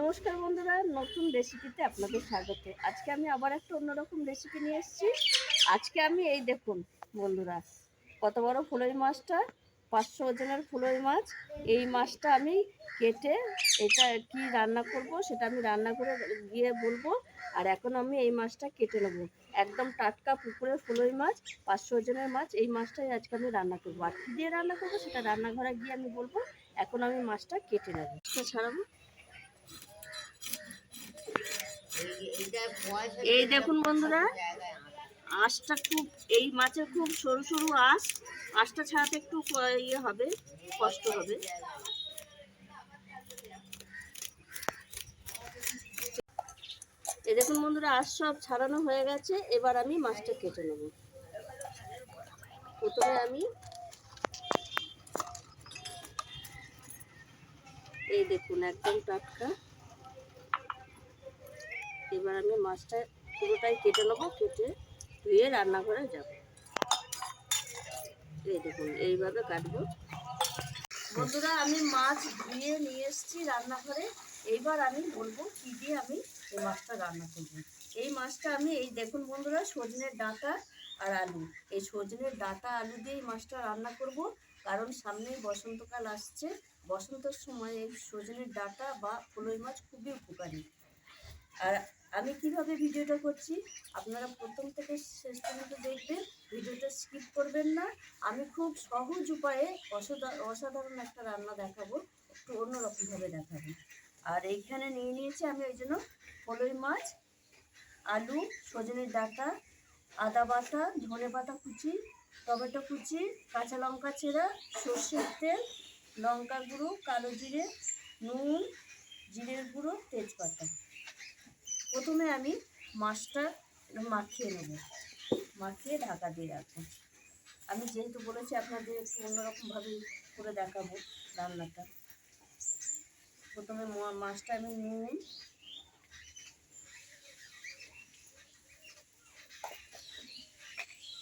নমস্কার বন্ধুরা, নতুন রেসিপিতে আপনাদের স্বাগত। আজকে আমি আবার একটা অন্যরকম রেসিপি নিয়ে এসেছি। আজকে আমি এই দেখুন বন্ধুরা, কত বড় ফুলই মাছটা, পাঁচশো ওজনের ফুলই মাছ। এই মাছটা আমি কেটে এটা কি রান্না করব সেটা আমি রান্না করে গিয়ে বলব। আর এখন আমি এই মাছটা কেটে নেব। একদম টাটকা পুকুরের ফুলই মাছ, পাঁচশো ওজনের মাছ। এই মাছটাই আজকে আমি রান্না করব। আর কী দিয়ে রান্না করব সেটা রান্নাঘরে গিয়ে আমি বলব। এখন আমি মাছটা কেটে নেব। ছাড়াবো? এই দেখুন বন্ধুরা, আঁশটা খুব, এই মাছের খুব সরু সরু আঁশ, আঁশটা ছাড়াতে একটু ইয়ে হবে, কষ্ট হবে। এই দেখুন বন্ধুরা, আঁশ সব ছাড়ানো হয়ে গেছে, এবার আমি মাছটা কেটে নেব। প্রথমে আমি এই দেখুন একদম টাটকা এবার আমি মাছটা পুরোটাই কেটে নেব, কেটে ধুয়ে রান্নাঘরে যাব। এই দেখুন, এইভাবে কাটবো। বন্ধুরা, আমি মাছ ধুয়ে নিয়ে এসেছি রান্নাঘরে। এইবার আমি বলব কি দিয়ে আমি এই মাছটা রান্না করব। এই মাছটা আমি, এই দেখুন বন্ধুরা, সজনের ডাঁটা আর আলু। এই সজনের ডাঁটা, আলু দিয়ে এই মাছটা রান্না করব। কারণ সামনেই বসন্তকাল আসছে। বসন্তের সময় এই সজনের ডাঁটা বা ফুলই মাছ খুবই উপকারী। আর আমি কীভাবে ভিডিওটা করছি, আপনারা প্রথম থেকে শেষ পর্যন্ত দেখবেন, ভিডিওটা স্কিপ করবেন না। আমি খুব সহজ উপায়ে অসাধা- অসাধারণ একটা রান্না দেখাবো, একটু অন্যরকমভাবে দেখাবো। আর এইখানে নিয়ে নিয়েছি আমি ওই জন্য ফলই মাছ, আলু, সজনের ডাঁটা, আদা বাটা, ধনে পাতা কুচি, টমেটো কুচি, কাঁচা লঙ্কা চেরা, সর্ষের তেল লঙ্কা গুঁড়ো, কালো জিরে, নুন, জিরের গুঁড়ো, তেজপাতা। প্রথমে আমি মাছটা মাখিয়ে নেব। মাখিয়ে ঢাকা দিয়ে রাখব। আমি যেহেতু বলেছি আপনাদের একটু অন্যরকমভাবে করে দেখাবো রান্নাটা। প্রথমে মাছটা আমি নুন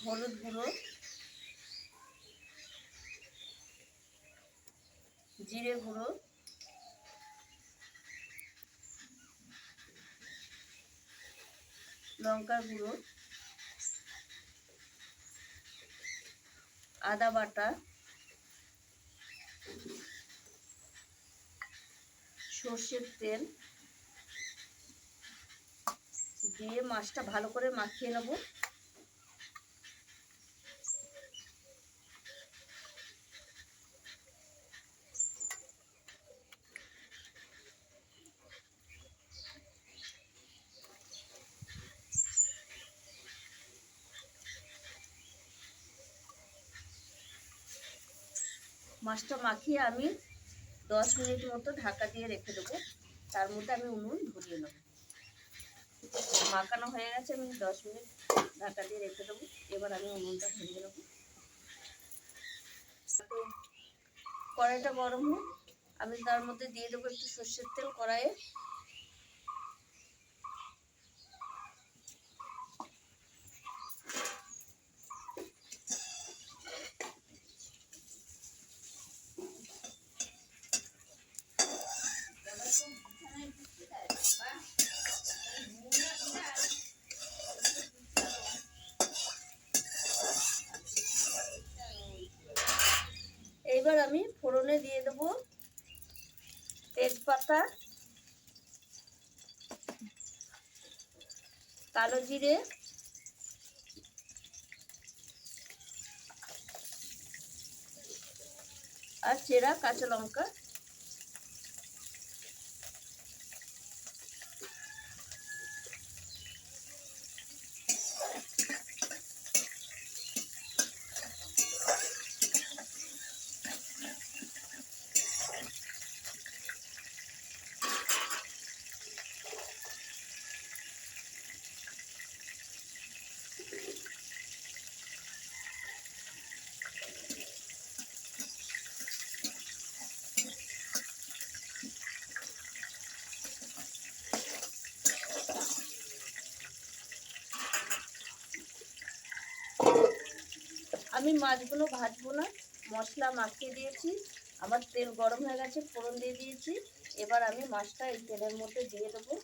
হলুদ গুঁড়ো। জিরে গুঁড়ো। লঙ্কা গুঁড়ো আদা বাটা সর্ষের তেল দিয়ে মাছটা ভালো করে মাখিয়ে নেব। মাছটা মাখিয়ে আমি দশ মিনিট মতো ঢাকা দিয়ে রেখে দেবো। তার মধ্যে আমি উনুন ধরিয়ে নেব। মাখানো হয়ে গেছে, আমি দশ মিনিট ঢাকা দিয়ে রেখে দেবো। এবার আমি উনুনটা ধরিয়ে নেব। কড়াইটা গরম হোক, আমি তার মধ্যে দিয়ে দেবো একটু সর্ষের তেল কড়াইয়ে এইবার আমি ফোড়নে দিয়ে দেব তেজপাতা কালো জিরে আর চেরা কাঁচা লঙ্কা। আমি মাছগুলো ভাজবো না। মশলা মাখিয়ে দিয়েছি। আমার তেল গরম হয়ে গেছে, ফোড়ন দিয়ে দিয়েছি। এবার আমি মাছটা এই তেলের মধ্যে দিয়ে দেবো।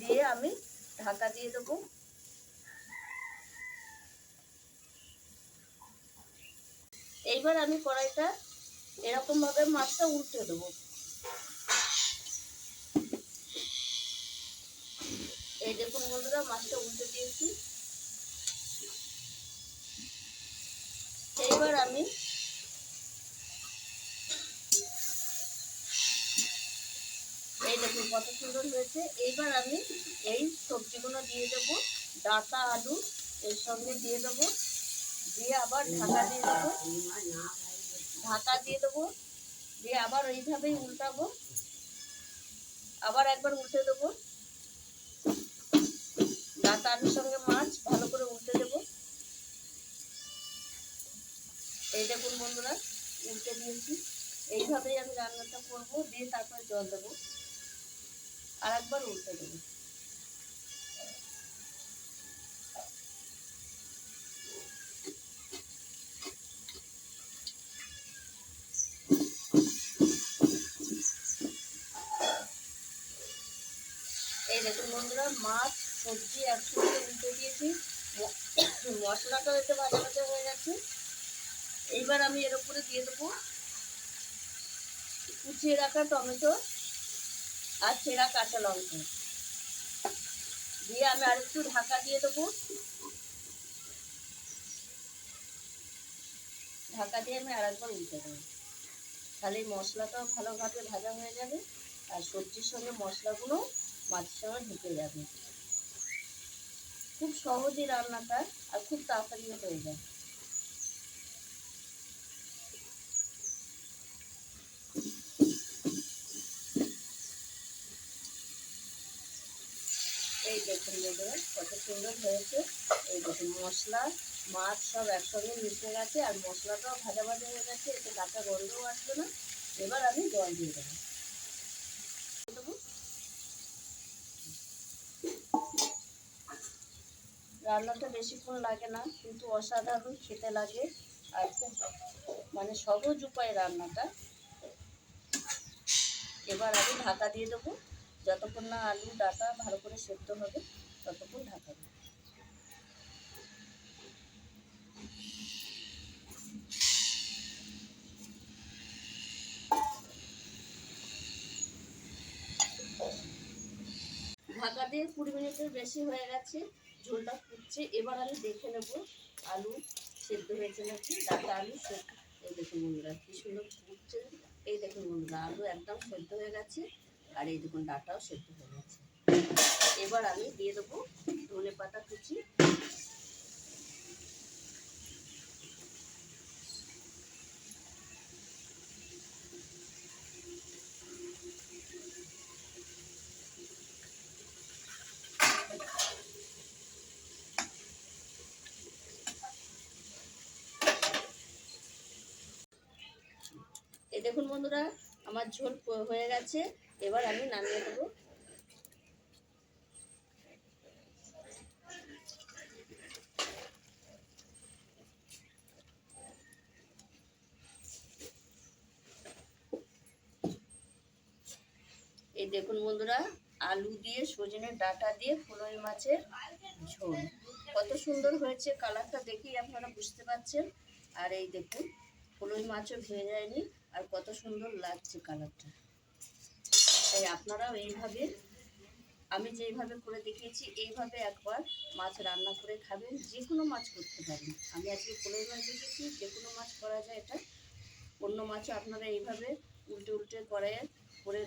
দিয়ে আমি ঢাকা দিয়ে দেবো। এইবার আমি কড়াইটা এরকম ভাবে মাছটা উল্টে দেবো। এই দেখুন বন্ধুরা, মাছটা উল্টে দিয়েছি। এইবার আমি এই দেখুন কত সুন্দর হয়েছে। এইবার আমি এই সবজিগুলো দিয়ে দেবো, ডাটা আলু এর সঙ্গে দিয়ে দেব। দিয়ে আবার ঢাকা দিয়ে দেবো। ঢাকা দিয়ে দেবো। দিয়ে আবার এইভাবেই উল্টাবো। আবার একবার উল্টে দেবো। ডাটা সঙ্গে মাছ ভালো করে উল্টে দেবো। এই দেখুন বন্ধুরা, উল্টে দিয়েছি। এইভাবেই আমি রান্নাটা করব, দিয়ে তারপরে জল দেবো। আর একবার উল্টে দেবো। দেখুন বন্ধুরা, মাছ, সবজি একসঙ্গে উল্টে দিয়েছি। মশলাটাও এতে ভাজা ভাজা হয়ে গেছে। এইবার আমি এর উপরে দিয়ে দেবো কুচিয়ে রাখা টমেটো আর ছেঁড়া কাঁচা লঙ্কা। দিয়ে আমি আরেকটু ঢাকা দিয়ে দেবো। ঢাকা দিয়ে আমি আরেকবার উল্টে দেবো। তাহলে মশলাটাও ভালোভাবে ভাজা হয়ে যাবে। আর সবজির সঙ্গে মশলাগুলো সঙ্গে ঢুকে যাবে। খুব সহজই রান্নাটা আর খুব তাড়াতাড়িও হয়ে যায়। এই দেখুন কত সুন্দর হয়েছে। এই দেখুন মশলা, মাছ সব একসঙ্গে মিশে গেছে আর মশলাটাও ভাজা ভাজা হয়ে গেছে, এতে কাঁচা গন্ধও আসবে না। এবার আমি জল দিয়ে দেবো। রান্নাটা বেশিক্ষণ লাগে না, কিন্তু অসাধারণ খেতে লাগে। আর খুব মানে সহজ উপায় রান্নাটা। এবার আমি ঢাকা দিয়ে দেবো। যতক্ষণ না আলু ডাটা ভালো করে সেদ্ধ হবে, ততক্ষণ ঢাকা দেবো। ঢাকা দিয়ে কুড়ি মিনিটের বেশি হয়ে গেছে। ঝোলটা ফুটছে। এবার আমি দেখে নেব আলু সেদ্ধ হয়েছে নাকি? ডাটা আলু সেদ্ধ। এই দেখুন বন্ধুরা, কি সুন্দর ফুটছে। এই দেখুন বন্ধুরা, আলু একদম সেদ্ধ হয়ে গেছে আর এই দেখুন ডাটাও সেদ্ধ হয়ে গেছে। এবার আমি দিয়ে দেবো ধনে পাতা কুচি দেখুন বন্ধুরা, আমার ঝোল হয়ে গেছে। এবার আমি নামিয়ে দেবো। এই দেখুন বন্ধুরা, আলু দিয়ে সজনে ডাটা দিয়ে ফুলই মাছের ঝোল। কত সুন্দর হয়েছে কালারটা দেখেই আপনারা বুঝতে পারছেন। আর এই দেখুন, ফুলই মাছও ভেঙে যায়নি। আর কত সুন্দর লাগছে কালারটা। তাই আপনারাও এইভাবে, আমি যেইভাবে করে দেখিয়েছি, এইভাবে একবার মাছ রান্না করে খাবেন যে কোনো মাছ করতে পারেন। আমি আজকে ফুলই মাছ দেখেছি যে কোনো মাছ করা যায় এটা। অন্য মাছও আপনারা এইভাবে উল্টে উল্টে করে করে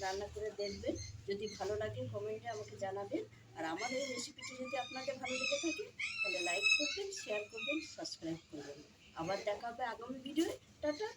রান্না করে দেখবেন। যদি ভালো লাগে কমেন্টে আমাকে জানাবেন। আর আমার এই রেসিপিটি যদি আপনাদের ভালো লেগে থাকে, তাহলে লাইক করবেন, শেয়ার করবেন, সাবস্ক্রাইব করবেন। আবার দেখা হবে আগামী ভিডিওয়ে। টাটা!